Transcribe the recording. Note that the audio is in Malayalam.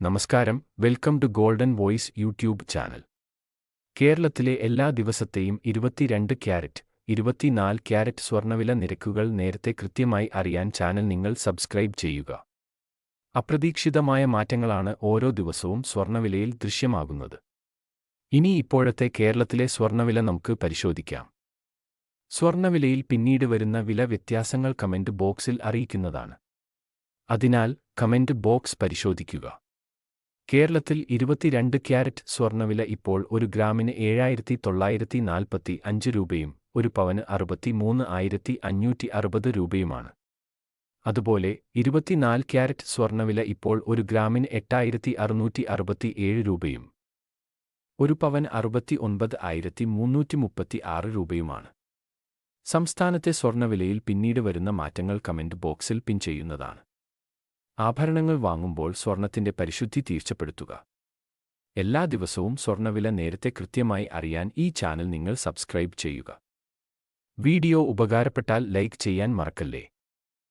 നമസ്കാരം welcome to golden voice YouTube channel. കേരളത്തിലെ എല്ലാ ദിവസത്തെയും ഇരുപത്തിരണ്ട് ക്യാരറ്റ് ഇരുപത്തിനാല് ക്യാരറ്റ് സ്വർണവില നിരക്കുകൾ നേരത്തെ കൃത്യമായി അറിയാൻ ചാനൽ നിങ്ങൾ സബ്സ്ക്രൈബ് ചെയ്യുക. അപ്രതീക്ഷിതമായ മാറ്റങ്ങളാണ് ഓരോ ദിവസവും സ്വർണവിലയിൽ ദൃശ്യമാകുന്നത്. ഇനി ഇപ്പോഴത്തെ കേരളത്തിലെ സ്വർണവില നമുക്ക് പരിശോധിക്കാം. സ്വർണവിലയിൽ പിന്നീട് വരുന്ന വില വ്യത്യാസങ്ങൾ കമന്റ് ബോക്സിൽ അറിയിക്കുന്നതാണ്. അതിനാൽ കമന്റ് ബോക്സ് പരിശോധിക്കുക. കേരളത്തിൽ ഇരുപത്തിരണ്ട് ക്യാരറ്റ് സ്വർണവില ഇപ്പോൾ ഒരു ഗ്രാമിന് ഏഴായിരത്തി തൊള്ളായിരത്തി നാൽപ്പത്തി അഞ്ച് രൂപയും ഒരു പവന് അറുപത്തി മൂന്ന് ആയിരത്തി അഞ്ഞൂറ്റി അറുപത് രൂപയുമാണ്. അതുപോലെ ഇരുപത്തിനാല് ക്യാരറ്റ് സ്വർണവില ഇപ്പോൾ ഒരു ഗ്രാമിന് എട്ടായിരത്തി അറുന്നൂറ്റി അറുപത്തി ഏഴ് രൂപയും ഒരു പവൻ അറുപത്തി ഒൻപത് ആയിരത്തി മുന്നൂറ്റി മുപ്പത്തി ആറ് രൂപയുമാണ്. സംസ്ഥാനത്തെ സ്വർണവിലയിൽ പിന്നീട് വരുന്ന മാറ്റങ്ങൾ കമന്റ് ബോക്സിൽ പിൻ ചെയ്യുന്നതാണ്. ആഭരണങ്ങൾ വാങ്ങുമ്പോൾ സ്വർണത്തിന്റെ പരിശുദ്ധി തീർച്ചപ്പെടുത്തുക. എല്ലാ ദിവസവും സ്വർണവില നേരത്തെ കൃത്യമായി അറിയാൻ ഈ ചാനൽ നിങ്ങൾ സബ്സ്ക്രൈബ് ചെയ്യുക. വീഡിയോ ഉപകാരപ്പെട്ടാൽ ലൈക്ക് ചെയ്യാൻ മറക്കല്ലേ?